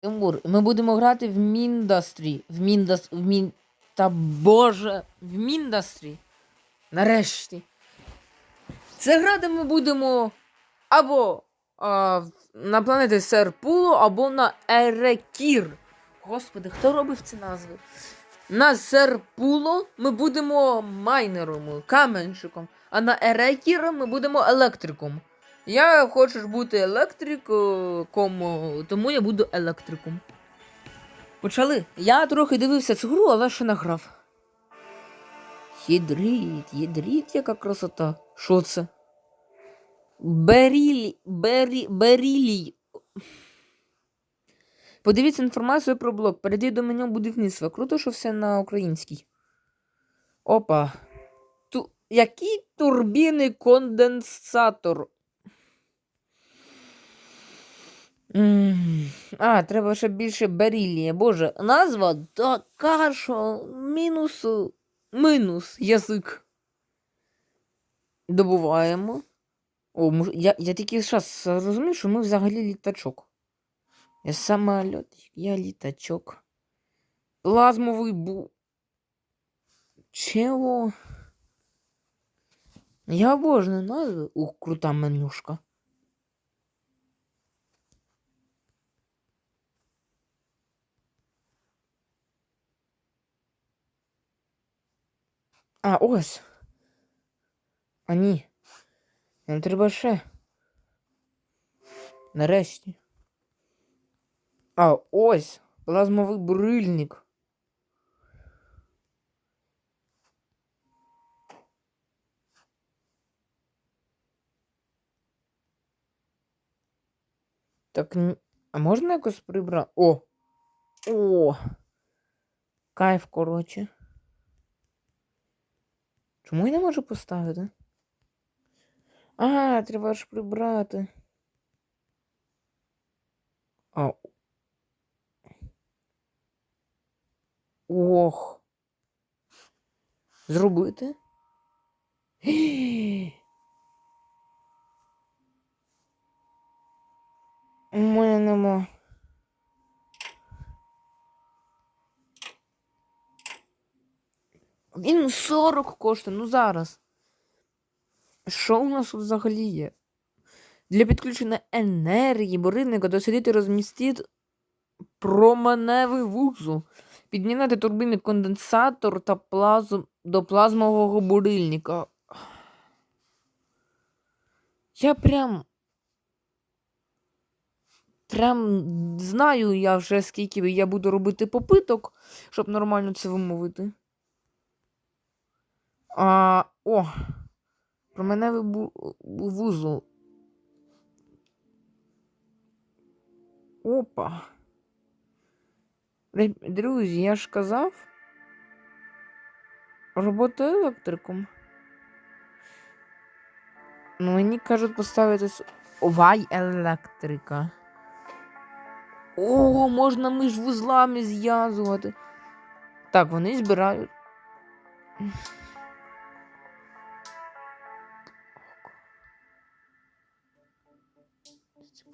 Тимур, ми будемо грати в Міндастрі. В Міндас... В Мін... Та боже, в Міндастрі. Нарешті. Це грати ми будемо або а, на планеті Серпуло, або на Ерекір. Господи, хто робив ці назви? На Серпуло ми будемо майнером, каменщиком, а на Ерекір ми будемо електриком. Я хочу бути електриком, тому я буду електриком. Почали. Я трохи дивився цю гру, але ще не грав. Єдріть, яка красота. Що це? Берілі, бері, берілій. Подивіться інформацію про блок. Перейди до меню будівництва. Круто, що все на українській. Опа. Ту... Який турбінний конденсатор? М, А, треба ще більше берілія. Боже, назва така, що мінус. Мінус язик. Добуваємо. О, мож- я, я тільки зараз розумію, що ми взагалі літачок. Я самоліт, я літачок. Плазмовий бу. Чого? Я обожнюю назви. Ух, крута менюшка. А, ось. А ні. Нам треба ще. А, ось. Плазмовий бурильник. Так, а можна якось прибрати? О! О! Кайф, коротше. Чому я не можу поставити? А, треба ж прибрати. А. Ох. Зробити? У мене нема. Він 40 коштує, ну зараз. Що у нас взагалі є? Для підключення енергії бурильника дослідити розмістити променевий вузол. Підняти турбінний конденсатор та плазм... до плазмового бурильника. Я прям. Прям знаю я вже скільки я буду робити попиток, щоб нормально це вимовити. А, о, променевий бу- вузол. Опа. Друзі, я ж казав. Робота електриком. Ну, мені кажуть поставити с- Вай електрика. О, можна між вузлами зв'язувати. Так, вони збирають.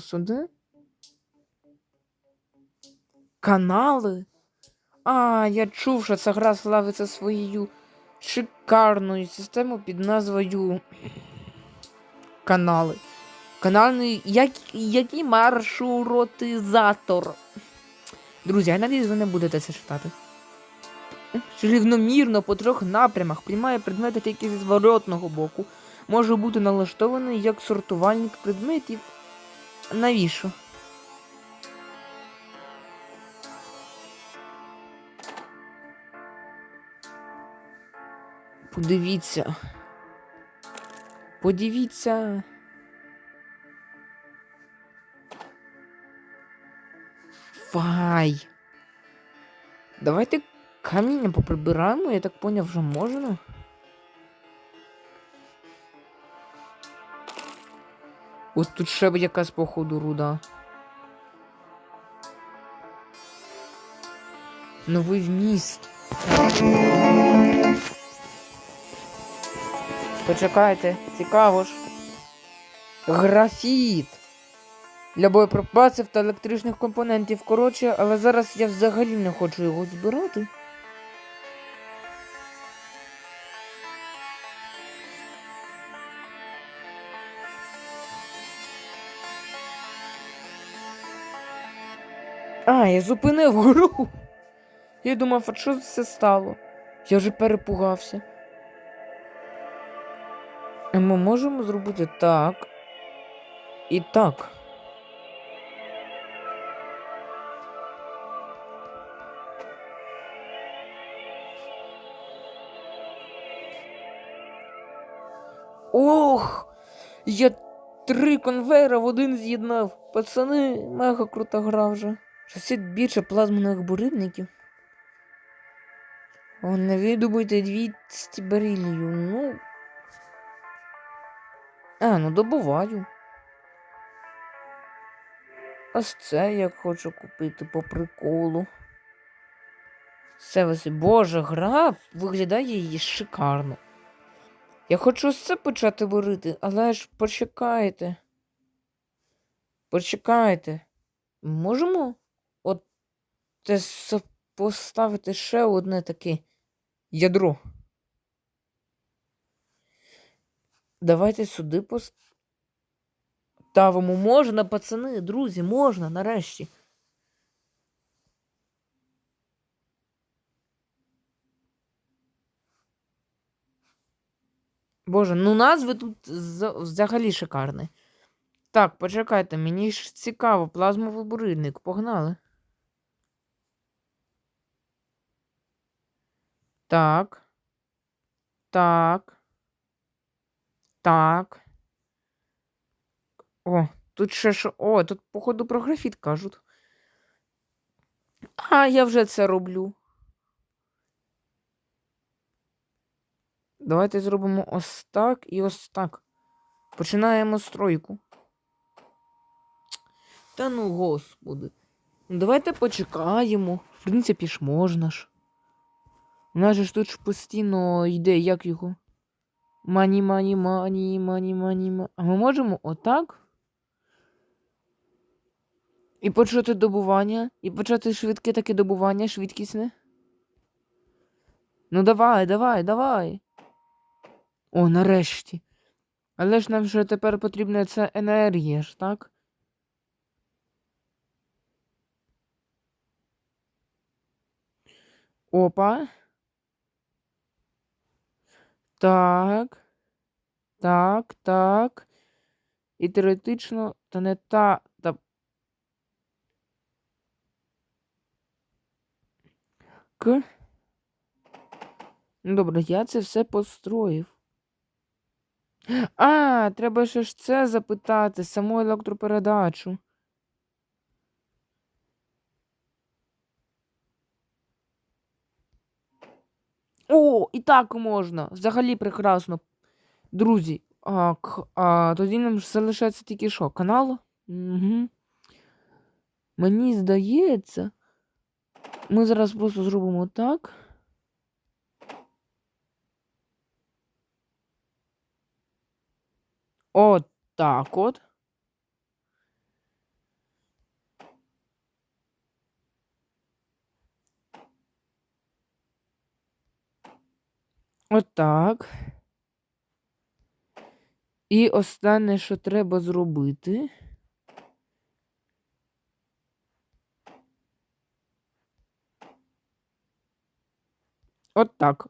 Сюди. Канали. А, я чув, що ця гра славиться своєю шикарною системою під назвою Канали. Канальний як, який маршрутизатор. Друзі, я надіюсь, ви не будете це читати. Рівномірно по трьох напрямах приймає предмети тільки зі зворотного боку. Може бути налаштований як сортувальник предметів. Навіщо? Подивіться. Подивіться. Фай. Давайте каміння поприбираємо, я так поняв, вже можна. Ось тут ще якась походу руда. Новий вміст. Почекайте, цікаво ж. Графіт. Для боєприпасів та електричних компонентів. Коротше, але зараз я взагалі не хочу його збирати. А, я зупинив гру. Я думав, а що це стало? Я вже перепугався. Ми можемо зробити так. І так. Ох! Я три конвейера в один з'єднав. Пацани, мега крута гра вже. Шосить більше плазмених бурильників. О, навідубуйте 200 барилів. Ну. А, ну добуваю. Ось це я хочу купити по приколу. Все ось, боже, гра виглядає її шикарно. Я хочу ось це почати варити, але ж почекайте. Почекайте. Можемо те поставити ще одне таке ядро. Давайте сюди поставимо. Можна, пацани, друзі, можна нарешті. Боже, ну назви тут взагалі шикарні. Так, почекайте, мені ж цікаво, плазмовий бурильник, погнали. Так. Так. Так. О, тут ще що. О, тут, походу, про графіт кажуть. А, я вже це роблю. Давайте зробимо ось так і ось так. Починаємо стройку. Та ну, господи. Давайте почекаємо. В принципі ж можна ж. У нас же ж тут ж постійно йде, як його. Мані, мані, мані, мані, мані, мані. А ми можемо отак? І почати добування, і почати швидке таке добування, швидкісне. Ну давай, давай, давай. О, нарешті. Але ж нам вже тепер потрібна ця енергія ж, так? Опа. Так. Так, так. І теоретично, та не та. та... К. Ну, добре, я це все построїв. А, треба ще ж це запитати, саму електропередачу. О, і так можна. Взагалі прекрасно. Друзі, а, а, тоді нам залишається тільки що? Канал? Угу. Мені здається. Ми зараз просто зробимо так. От так от. Отак. І останнє, що треба зробити. От так.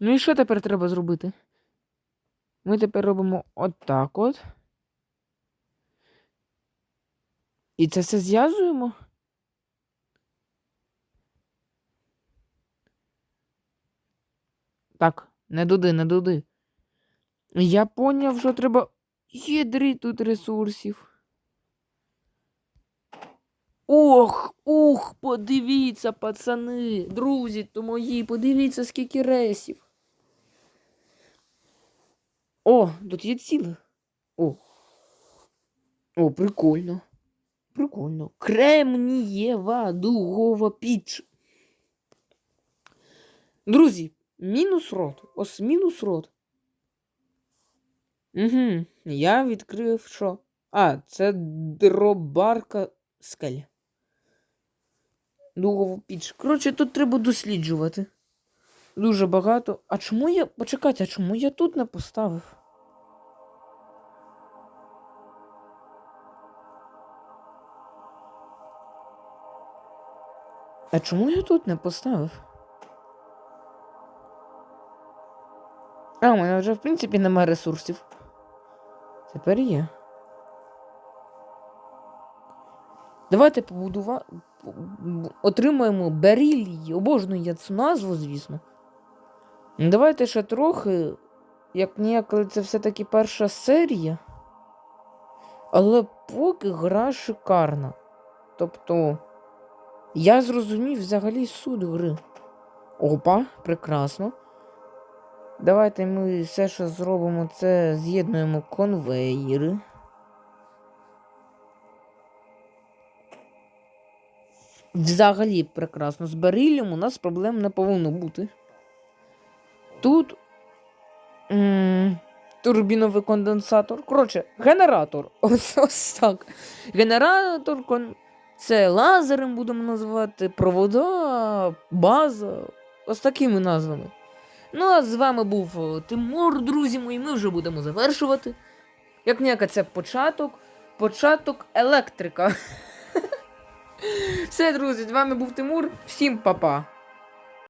Ну і що тепер треба зробити? Ми тепер робимо отак от. І це все зв'язуємо. Так, не дуди, не дуди. Я поняв, що треба єдрі тут ресурсів. Ох, ух, подивіться, пацани, друзі то мої, подивіться, скільки ресів. О, тут є ціле. О. О, прикольно. Прикольно. Кремнієва дугова піч. Друзі, мінус рот. Ось мінус рот. Угу. Я відкрив що? А, це дробарка скель. Дугову піч. Коротше, тут треба досліджувати. Дуже багато. А чому я. Почекайте, а чому я тут не поставив? А чому я тут не поставив? А, у мене вже, в принципі, немає ресурсів. Тепер є. Давайте побудува... отримаємо берілій. Обожнюю я цю назву, звісно. Ну, Давайте ще трохи. Як ніяк, це все-таки перша серія. Але поки гра шикарна. Тобто, я зрозумів взагалі суть гри. Опа, прекрасно. Давайте ми все, що зробимо, це з'єднуємо конвейери. Взагалі прекрасно. З барилем у нас проблем не повинно бути. Тут турбіновий конденсатор. Коротше, генератор. Ось, ось так. Генератор, кон... це лазером будемо називати, провода, база. Ось такими назвами. Ну, а з вами був е, Тимур, друзі мої. Ми вже будемо завершувати. Як ніяка це початок. Початок електрика. Все, друзі, з вами був Тимур. Всім па-па.